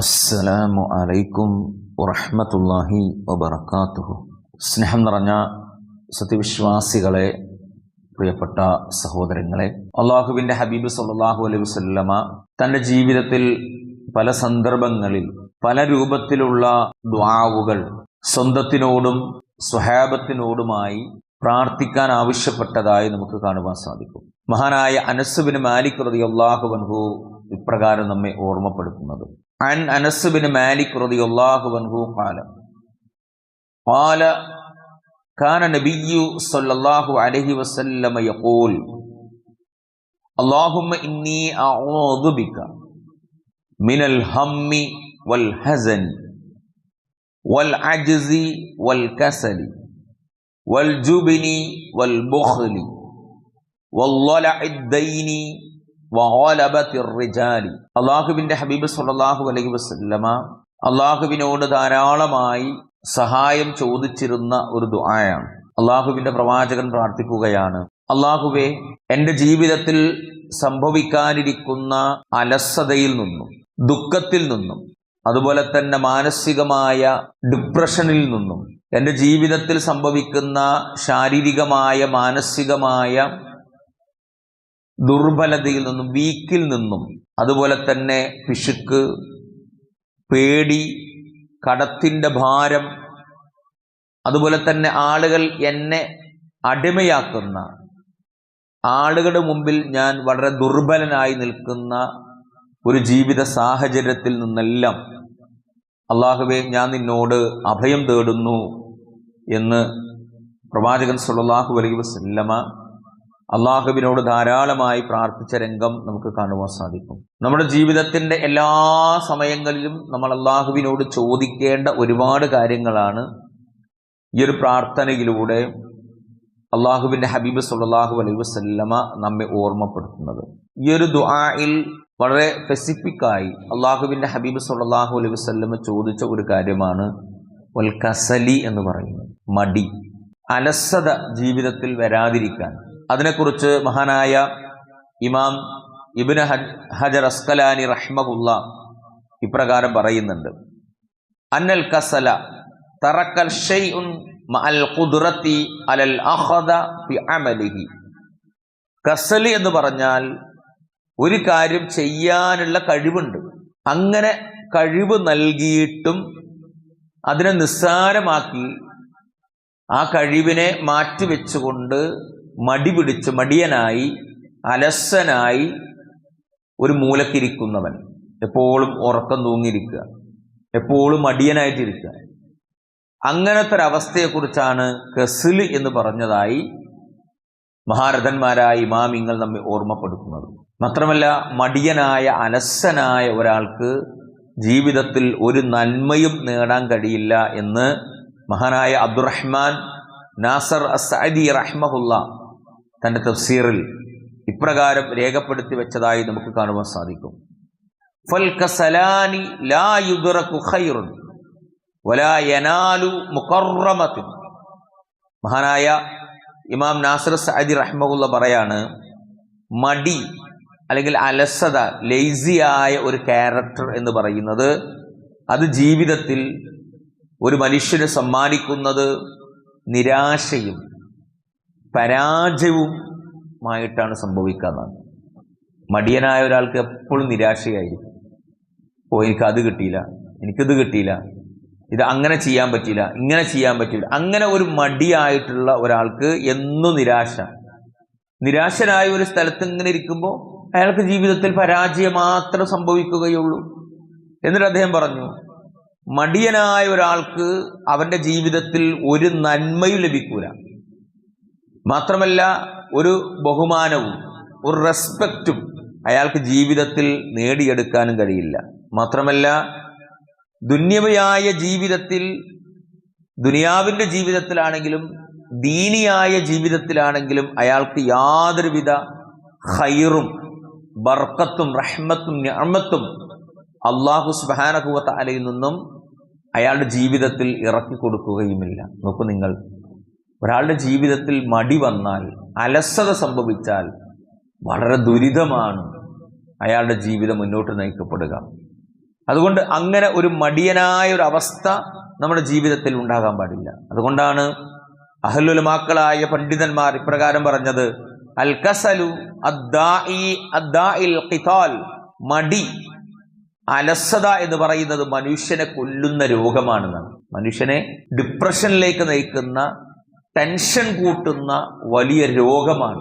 അസ്സലാമു അലൈക്കും വറഹ്മത്തുള്ളാഹി വബറകാതുഹു. സ്നേഹം നിറഞ്ഞ സത്യവിശ്വാസികളെ പ്രിയപ്പെട്ട സഹോദരങ്ങളെ അള്ളാഹുവിന്റെ ഹബീബ് സല്ലല്ലാഹു അലൈഹി വസല്ലമ തന്റെ ജീവിതത്തിൽ പല സന്ദർഭങ്ങളിൽ പല രൂപത്തിലുള്ള ദ്വാവുകൾ സ്വന്തത്തിനോടും സ്വഹാബത്തിനോടുമായി പ്രാർത്ഥിക്കാൻ ആവശ്യപ്പെട്ടതായി നമുക്ക് കാണുവാൻ സാധിക്കും. മഹാനായ അനസുബിന് മാലിക് റളിയല്ലാഹു അൻഹു ഇപ്രകാരം നമ്മെ ഓർമ്മപ്പെടുത്തുന്നത് عن أنس بن مالك رضي الله عنه قال قال كان النبي صلى الله عليه وسلم يقول اللهم إني أعوذ بك من الهم والحزن والعجز والكسل والجبن والبخل والضلع الدين റിജാലി അള്ളാഹുവിന്റെ ഹബീബ് സല്ലാഹു അലൈഹി വസ്ല്ലമ അള്ളാഹുവിനോട് ധാരാളമായി സഹായം ചോദിച്ചിരുന്ന ഒരു ദുആയാണ്. അള്ളാഹുവിന്റെ പ്രവാചകൻ പ്രാർത്ഥിക്കുകയാണ്. അള്ളാഹുവെ എന്റെ ജീവിതത്തിൽ സംഭവിക്കാനിരിക്കുന്ന അലസതയിൽ നിന്നും ദുഃഖത്തിൽ നിന്നും അതുപോലെ തന്നെ മാനസികമായ ഡിപ്രഷനിൽ നിന്നും എന്റെ ജീവിതത്തിൽ സംഭവിക്കുന്ന ശാരീരികമായ മാനസികമായ ദുർബലതയിൽ നിന്നും വീക്കിൽ നിന്നും അതുപോലെ തന്നെ പിശുക്ക് പേടി കടത്തിന്റെ ഭാരം അതുപോലെ തന്നെ ആളുകൾ എന്നെ അടിമയാക്കുന്ന ആളുകളുടെ മുമ്പിൽ ഞാൻ വളരെ ദുർബലനായി നിൽക്കുന്ന ഒരു ജീവിത സാഹചര്യത്തിൽ നിന്നെല്ലാം അള്ളാഹുവെ ഞാൻ നിന്നോട് അഭയം തേടുന്നു എന്ന് പ്രവാചകൻ സുല്ലാഹു അലൈഹി വസല്ലമ അള്ളാഹുവിനോട് ധാരാളമായി പ്രാർത്ഥിച്ച രംഗം നമുക്ക് കാണുവാൻ സാധിക്കും. നമ്മുടെ ജീവിതത്തിന്റെ എല്ലാ സമയങ്ങളിലും നമ്മൾ അള്ളാഹുവിനോട് ചോദിക്കേണ്ട ഒരുപാട് കാര്യങ്ങളാണ് ഈ ഒരു പ്രാർത്ഥനയിലൂടെ അള്ളാഹുവിന്റെ ഹബീബ് സുല്ലാഹു അലൈഹി വസ്ല്ലമ നമ്മെ ഓർമ്മപ്പെടുത്തുന്നത്. ഈ ഒരു ദുആയിൽ വളരെ സ്പെസിഫിക്കായി അള്ളാഹുവിന്റെ ഹബീബ് സുല്ലാഹു അലൈഹി വസ്ല്ലമ ചോദിച്ച ഒരു കാര്യമാണ്. വൽ കസലി എന്ന് പറയുന്നത്. മടി. അലസത ജീവിതത്തിൽ വരാതിരിക്കാൻ. അതിനെക്കുറിച്ച് മഹാനായ ഇമാം ഇബിന് ഹജർ അസ്കലാനി റഹ്മഹുല്ല ഇപ്രകാരം പറയുന്നുണ്ട്. അന്നൽ കസല തറക്കൽ ഷൈഉൻ മഅൽ അലൽ അഖദ ഫി കസൽ എന്ന് പറഞ്ഞാൽ ഒരു കാര്യം ചെയ്യാനുള്ള കഴിവുണ്ട്. അങ്ങനെ കഴിവ് നൽകിയിട്ടും അതിനെ നിസ്സാരമാക്കി ആ കഴിവിനെ മാറ്റിവെച്ചുകൊണ്ട് മടി പിടിച്ച് മടിയനായി അലസനായി ഒരു മൂലക്കിരിക്കുന്നവൻ. എപ്പോഴും ഉറക്കം തൂങ്ങിയിരിക്കുക. എപ്പോഴും മടിയനായിട്ടിരിക്കുക. അങ്ങനത്തെ ഒരവസ്ഥയെക്കുറിച്ചാണ് കസിൽ എന്ന് പറഞ്ഞതായി മഹാരഥന്മാരായ ഇമാമിങ്ങൾ നമ്മെ ഓർമ്മപ്പെടുത്തുന്നത്. മാത്രമല്ല മടിയനായ അലസനായ ഒരാൾക്ക് ജീവിതത്തിൽ ഒരു നന്മയും നേടാൻ കഴിയില്ല എന്ന് മഹാനായ അബ്ദുറഹ്മാൻ നാസർ അസഅദി റഹ്മഹുല്ല തന്റെ തഫ്സീറിൽ ഇപ്രകാരം രേഖപ്പെടുത്തി വെച്ചതായി നമുക്ക് കാണുവാൻ സാധിക്കും. ഫൽ കസലാനി ലാ യുദ്റകു ഖൈറുൻ വലാ യനാലു മുഖറമത്തിൻ. മഹാനായ ഇമാം നാസർ സഅദി റഹ്മുള്ള പറയാണ് മടി അല്ലെങ്കിൽ അലസത ലേസിയായ ഒരു ക്യാരക്ടർ എന്ന് പറയുന്നത് അത് ജീവിതത്തിൽ ഒരു മനുഷ്യനെ സമ്മാനിക്കുന്നത് നിരാശയും പരാജയവുമായിട്ടാണ് സംഭവിക്കാന്നാണ്. മടിയനായ ഒരാൾക്ക് എപ്പോഴും നിരാശയായിരിക്കും. ഓ എനിക്ക് അത് കിട്ടിയില്ല എനിക്കിത് കിട്ടിയില്ല ഇത് അങ്ങനെ ചെയ്യാൻ പറ്റില്ല ഇങ്ങനെ ചെയ്യാൻ പറ്റില്ല അങ്ങനെ ഒരു മടിയായിട്ടുള്ള ഒരാൾക്ക് എന്നും നിരാശ. നിരാശനായ ഒരു സ്ഥലത്ത് ഇങ്ങനെ ഇരിക്കുമ്പോൾ അയാൾക്ക് ജീവിതത്തിൽ പരാജയം മാത്രം സംഭവിക്കുകയുള്ളൂ. എന്നിട്ട് അദ്ദേഹം പറഞ്ഞു മടിയനായ ഒരാൾക്ക് അവന്റെ ജീവിതത്തിൽ ഒരു നന്മയും ലഭിക്കൂല. മാത്രമല്ല ഒരു ബഹുമാനവും ഒരു റെസ്പെക്റ്റും അയാൾക്ക് ജീവിതത്തിൽ നേടിയെടുക്കാനും കഴിയില്ല. മാത്രമല്ല ദുന്യവയായ ജീവിതത്തിൽ ദുനിയാവിന്റെ ജീവിതത്തിലാണെങ്കിലും ദീനിയായ ജീവിതത്തിലാണെങ്കിലും അയാൾക്ക് യാതൊരുവിധ ഹൈറും ബർക്കത്തും റഹ്മത്തും ഞമ്മത്തും അള്ളാഹു സുബാനഹുവത്ത് അലയിൽ നിന്നും അയാളുടെ ജീവിതത്തിൽ ഇറക്കി കൊടുക്കുകയുമില്ല നോക്കൂ നിങ്ങൾ ഒരാളുടെ ജീവിതത്തിൽ മടി വന്നാൽ അലസത സംഭവിച്ചാൽ വളരെ ദുരിതമാണ് അയാളുടെ ജീവിതം മുന്നോട്ട് നയിക്കപ്പെടുക. അതുകൊണ്ട് അങ്ങനെ ഒരു മടിയനായ ഒരു അവസ്ഥ നമ്മുടെ ജീവിതത്തിൽ ഉണ്ടാകാൻ പാടില്ല. അതുകൊണ്ടാണ് അഹലുലമാക്കളായ പണ്ഡിതന്മാർ ഇപ്രകാരം പറഞ്ഞത് അൽ കസലു മടി അലസത എന്ന് പറയുന്നത് മനുഷ്യനെ കൊല്ലുന്ന രോഗമാണെന്നാണ്. മനുഷ്യനെ ഡിപ്രഷനിലേക്ക് നയിക്കുന്ന ടെൻഷൻ കൂട്ടുന്ന വലിയ രോഗമാണ്.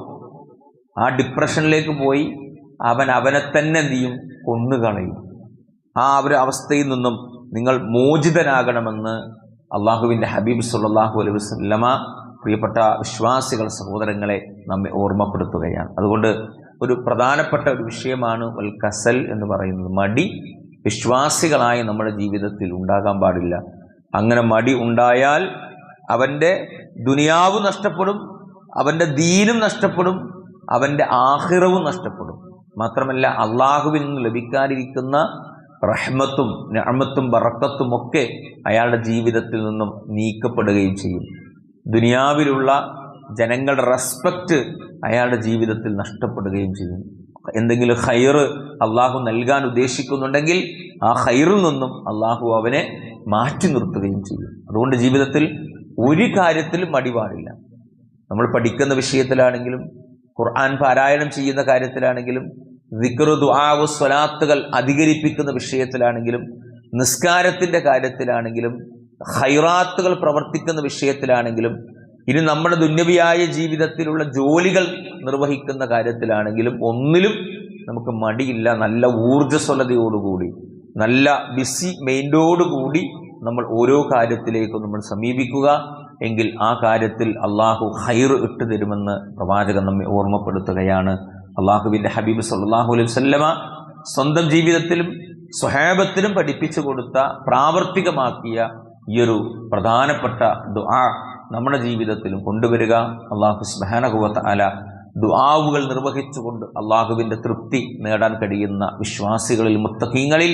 ആ ഡിപ്രഷനിലേക്ക് പോയി അവൻ അവനെ തന്നെ നീയും കൊന്നുകളയും. ആ ഒരു അവസ്ഥയിൽ നിന്നും നിങ്ങൾ മോചിതനാകണമെന്ന് അള്ളാഹുവിന്റെ ഹബീബ് സുല്ലാഹു അലൈഹി വസല്ലമ പ്രിയപ്പെട്ട വിശ്വാസികൾ സഹോദരങ്ങളെ നമ്മെ ഓർമ്മപ്പെടുത്തുകയാണ്. അതുകൊണ്ട് ഒരു പ്രധാനപ്പെട്ട ഒരു വിഷയമാണ് വൽ കസൽ എന്ന് പറയുന്നത്. മടി വിശ്വാസികളായി നമ്മുടെ ജീവിതത്തിൽ ഉണ്ടാകാൻ പാടില്ല. അങ്ങനെ മടി ഉണ്ടായാൽ അവന്റെ ദുനിയാവ് നഷ്ടപ്പെടും അവന്റെ ദീനും നഷ്ടപ്പെടും അവന്റെ ആഹിറവും നഷ്ടപ്പെടും. മാത്രമല്ല അള്ളാഹുവിൽ നിന്ന് ലഭിക്കാതിരിക്കുന്ന റഹ്മത്തും നഅമത്തും ബറക്കത്തും ഒക്കെ അയാളുടെ ജീവിതത്തിൽ നിന്നും നീക്കപ്പെടുകയും ചെയ്യും. ദുനിയാവിലുള്ള ജനങ്ങളുടെ റെസ്പെക്റ്റ് അയാളുടെ ജീവിതത്തിൽ നഷ്ടപ്പെടുകയും ചെയ്യും. എന്തെങ്കിലും ഹൈറ് അള്ളാഹു നൽകാൻ ഉദ്ദേശിക്കുന്നുണ്ടെങ്കിൽ ആ ഹൈറിൽ നിന്നും അള്ളാഹു അവനെ മാറ്റി നിർത്തുകയും ചെയ്യും. അതുകൊണ്ട് ജീവിതത്തിൽ ഒരു കാര്യത്തിലും മടി പാടില്ല. നമ്മൾ പഠിക്കുന്ന വിഷയത്തിലാണെങ്കിലും ഖുർആൻ പാരായണം ചെയ്യുന്ന കാര്യത്തിലാണെങ്കിലും ദിക്റു ദുആവ് സ്വലാത്തുകൾ അധികരിപ്പിക്കുന്ന വിഷയത്തിലാണെങ്കിലും നിസ്കാരത്തിന്റെ കാര്യത്തിലാണെങ്കിലും ഹൈറാത്തുകൾ പ്രവർത്തിക്കുന്ന വിഷയത്തിലാണെങ്കിലും ഇനി നമ്മുടെ ദുന്യവിയായ ജീവിതത്തിലുള്ള ജോലികൾ നിർവഹിക്കുന്ന കാര്യത്തിലാണെങ്കിലും ഒന്നിലും നമുക്ക് മടിയില്ല. നല്ല ഊർജസ്വലതയോടുകൂടി നല്ല ബിസി മൈൻഡോടുകൂടി നമ്മൾ ഓരോ കാര്യത്തിലേക്കും നമ്മൾ സമീപിക്കുക. എങ്കിൽ ആ കാര്യത്തിൽ അള്ളാഹു ഹൈർ ഇട്ടു തരുമെന്ന് പ്രവാചകൻ നമ്മെ ഓർമ്മപ്പെടുത്തുകയാണ്. അള്ളാഹുവിന്റെ ഹബീബ് സല്ലാഹു അലൈഹി വല്ലമ സ്വന്തം ജീവിതത്തിലും സ്വഹേബത്തിലും പഠിപ്പിച്ചു കൊടുത്ത പ്രാവർത്തികമാക്കിയ ഈ ഒരു പ്രധാനപ്പെട്ട ദുആ നമ്മുടെ ജീവിതത്തിലും കൊണ്ടുവരിക. അള്ളാഹു സ്മഹാനകുവത്ത് അല ദുആവുകൾ നിർവഹിച്ചുകൊണ്ട് അള്ളാഹുവിന്റെ തൃപ്തി നേടാൻ കഴിയുന്ന വിശ്വാസികളിൽ മുത്തഖീങ്ങളിൽ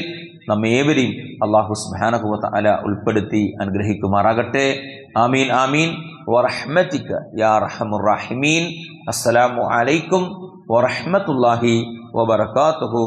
നമ്മേവരെയും അള്ളാഹു സ്മഹാനകുവത്ത് അല ഉൾപ്പെടുത്തി അനുഗ്രഹിക്കുമാറാകട്ടെ. ആമീൻ ആമീൻ. വറഹ്മത്തിക്ക് യാ റഹമുറാഹിമീൻ അസ്സലാമു അലൈക്കും വറഹ്മത്തുള്ളാഹി വബറകാതുഹു